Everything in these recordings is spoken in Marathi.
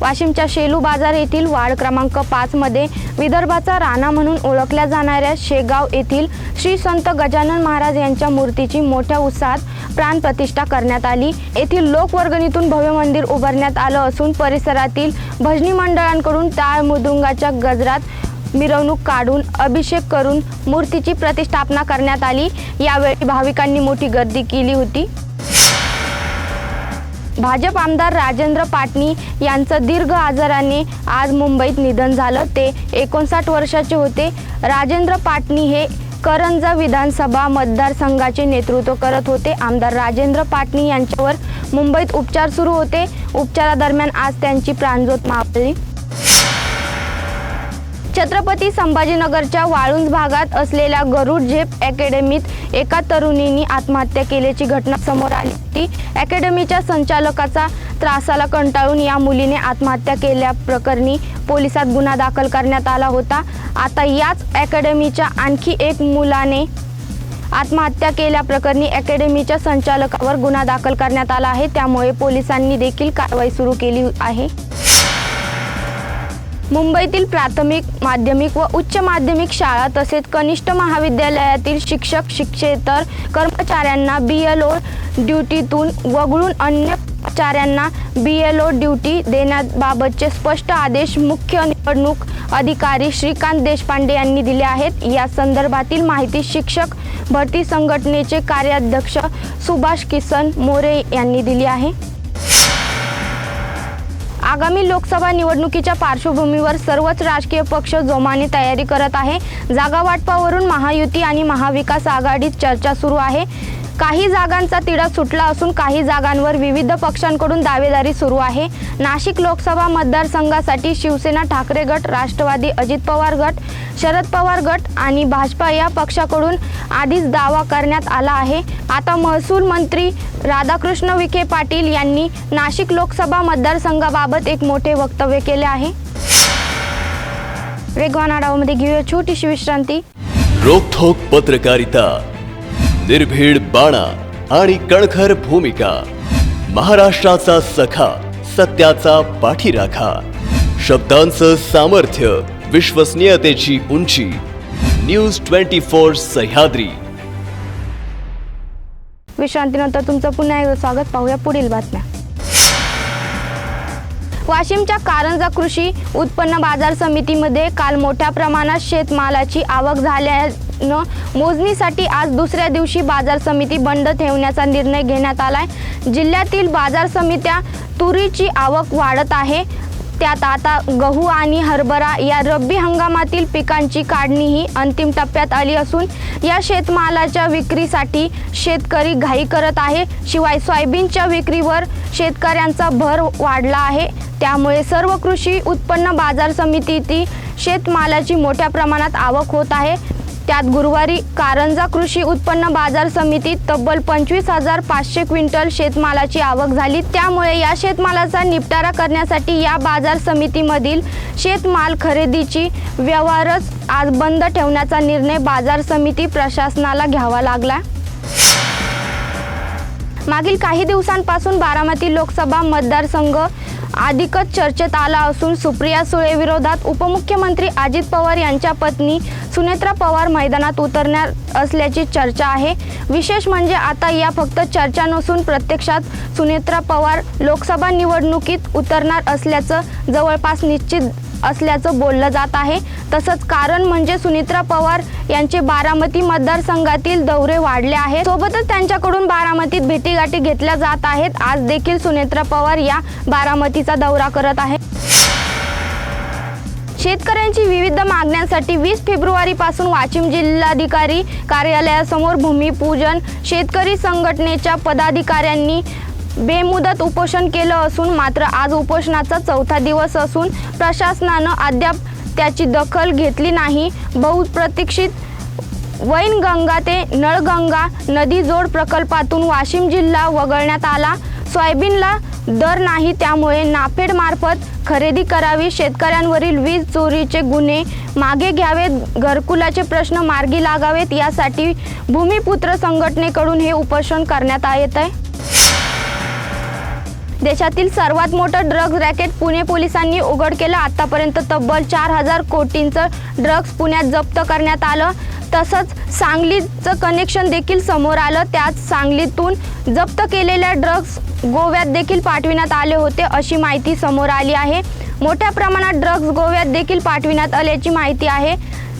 वाशिमच्या शेलू बाजार येथील वार्ड क्रमांक पाचमध्ये विदर्भाचा राणा म्हणून ओळखल्या जाणाऱ्या शेगाव येथील श्री संत गजानन महाराज यांच्या मूर्तीची मोठ्या उत्साहात प्राणप्रतिष्ठा करण्यात आली. येथील लोकवर्गणीतून भव्य मंदिर उभारण्यात आलं असून परिसरातील भजनी मंडळांकडून टाळ मृदुंगाच्या गजरात मिरवणूक काढून अभिषेक करून मूर्तीची प्रतिष्ठापना करण्यात आली. यावेळी भाविकांनी मोठी गर्दी केली होती. भाजप आमदार राजेंद्र पाटणी यांचं दीर्घ आजाराने आज मुंबईत निधन झालं. ते एकोणसाठ वर्षाचे होते. राजेंद्र पाटणी हे करंजा विधानसभा मतदारसंघाचे नेतृत्व करत होते. आमदार राजेंद्र पाटणी यांच्यावर मुंबईत उपचार सुरू होते. उपचारादरम्यान आज त्यांची प्राणज्योत मापली छत्रपती संभाजीनगरच्या वाळुंज भागात असलेल्या गरुड झेप अकॅडमीत एका तरुणीनी आत्महत्या केल्याची घटना समोर आली. ती अकॅडमीच्या संचालकाचा त्रासाला कंटाळून या मुलीने आत्महत्या केल्याप्रकरणी पोलिसात गुन्हा दाखल करण्यात आला होता. आता याच अकॅडमीच्या आणखी एक मुलाने आत्महत्या केल्याप्रकरणी अकॅडमीच्या संचालकावर गुन्हा दाखल करण्यात आला आहे. त्यामुळे पोलिसांनी देखील कारवाई सुरू केली आहे. मुंबईतील प्राथमिक माध्यमिक व उच्च माध्यमिक शाळा तसेच कनिष्ठ महाविद्यालयातील शिक्षक शिक्षेतर कर्मचाऱ्यांना बी एल ओ ड्युटीतून वगळून अन्य कर्मचाऱ्यांना बी एल ओ ड्युटी देण्याबाबतचे स्पष्ट आदेश मुख्य निवडणूक अधिकारी श्रीकांत देशपांडे यांनी दिले आहेत. या संदर्भातील माहिती शिक्षक भरती संघटनेचे कार्याध्यक्ष सुभाष किसन मोरे यांनी दिली आहे. आगामी लोकसभा निवडणुकीच्या पार्श्वभूमीवर सर्वच राजकीय पक्ष जोमाने तयारी करत आहे. जागा वाटपावरून महायुती आणि महाविकास आघाडीत चर्चा सुरू आहे. काही जागांचा तिढा सुटला असून काही जागांवर विविध पक्षांकडून दावेदारी सुरू आहे. नाशिक लोकसभा मतदारसंघासाठी शिवसेना ठाकरे गट राष्ट्रवादी अजित पवार गट शरद पवार गट आणि भाजपा या पक्षाकडून आधीच दावा करण्यात आला आहे. आता महसूल मंत्री राधाकृष्ण विखे पाटील यांनी नाशिक लोकसभा मतदारसंघाबाबत एक मोठे वक्तव्य केले आहे. वेगवान आढावामध्ये घेऊया छोटीशी विश्रांती. रोखोक पत्रकारिता. निर्भीड बाणा आणि कणखर भूमिका. महाराष्ट्राचा सखा सत्याचा पाठीराखा. शब्दांचं सामर्थ्य विश्वसनीयतेची उंची. News twenty four Sahyadri. विश्रांतीनंतर तुमचं पुन्हा एकदा स्वागत. पाहूया पुढील बातम्या. वाशिमच्या कारंजा कृषी उत्पन्न बाजार समितीमध्ये काल मोठ्या प्रमाणात शेतमालाची आवक न मोजणीसाठी आज दुसऱ्या दिवशी बाजार समिती बंद ठेवण्याचा निर्णय घेण्यात आला आहे जिल्ह्यातील बाजार समित्या तुरीची आवक वाढत आहे. त्यात आता गहू आणि हरभरा या रब्बी हंगामातील पिकांची काढणीही अंतिम टप्प्यात आली असून या शेतमालाच्या विक्रीसाठी शेतकरी घाई करत आहे. शिवाय सोयाबीनच्या विक्रीवर शेतकऱ्यांचा भर वाढला आहे. त्यामुळे सर्व कृषी उत्पन्न बाजार समितीतील शेतमालाची मोठ्या प्रमाणात आवक होत आहे. त्यात गुरुवारी कारंजा कृषी उत्पन्न बाजार समितीत तब्बल पंचवीस हजार पाचशे क्विंटल शेतमालाची आवक झाली. त्यामुळे या शेतमालाचा निपटारा करण्यासाठी या बाजार समितीमधील शेतमाल खरेदीची व्यवहारच आज बंद ठेवण्याचा निर्णय बाजार समिती प्रशासनाला घ्यावा लागला. मागील काही दिवसांपासून बारामती लोकसभा मतदारसंघ अधिकच चर्चेत आला असून सुप्रिया सुळे विरोधात उपमुख्यमंत्री अजित पवार यांच्या पत्नी सुनेत्रा पवार मैदानात उतरणार असल्याची चर्चा आहे. विशेष म्हणजे आता या फक्त चर्चा नसून प्रत्यक्षात सुनेत्रा पवार लोकसभा निवडणुकीत उतरणार असल्याचं जवळपास निश्चित असल्याचं बोललं जात आहे. तसंच कारण म्हणजे सुनित्रा पवार यांचे बारामती मतदारसंघातील दौरे वाढले आहेत. सोबतच त्यांच्याकडून बारामतीत भेटीगाठी घेतल्या जात आहेत. आज देखील सुनेत्रा पवार या बारामतीचा दौरा करत आहे शेतकऱ्यांची विविध मागण्यांसाठी वीस फेब्रुवारीपासून वाशिम जिल्हाधिकारी कार्यालयासमोर भूमिपूजन. शेतकरी संघटनेच्या पदाधिकाऱ्यांनी बेमुदत उपोषण केलं असून मात्र आज उपोषणाचा चौथा दिवस असून प्रशासनानं अद्याप त्याची दखल घेतली नाही. बहुप्रतीक्षित वैनगंगा ते नळगंगा नदी जोड प्रकल्पातून वाशिम जिल्हा वगळण्यात आला. सोयाबीनला दर नाही त्यामुळे नाफेडमार्फत खरेदी करावी. शेतकऱ्यांवरील वीज चोरीचे गुन्हे मागे घ्यावेत. घरकुलाचे प्रश्न मार्गी लागावेत. यासाठी भूमिपुत्र संघटनेकडून हे उपोषण करण्यात येत आहे. देशातील सर्वात मोठं ड्रग्ज रॅकेट पुणे पोलिसांनी उघड केलं. आतापर्यंत तब्बल चार हजार कोटींचं ड्रग्ज पुण्यात जप्त करण्यात आलं. तसंच सांगलीचं कनेक्शन देखील समोर आलं. त्यात सांगलीतून जप्त केलेल्या ड्रग्ज गोव्यात देखील पाठविण्यात आले होते अशी माहिती समोर आली आहे. मोठ्या प्रमाणात ड्रग्ज गोव्यात देखील पाठविण्यात आल्याची माहिती आहे.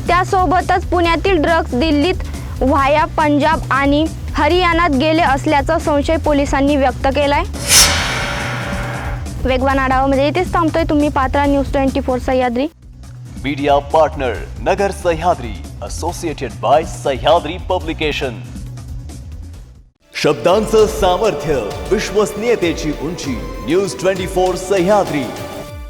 त्यासोबतच पुण्यातील ड्रग्ज दिल्लीत व्हाया पंजाब आणि हरियाणात गेले असल्याचा संशय पोलिसांनी व्यक्त केलाय. वेगवान आढावामध्ये म्हणजे इथेच थांबतोय तुम्ही. Patra news twenty four Sahyadri. Media partner Nagar Sahyadri associated by Sahyadri publication शब्दांचं सामर्थ्य विश्वसनीयतेची उंची न्यूज ट्वेंटी फोर सह्याद्री.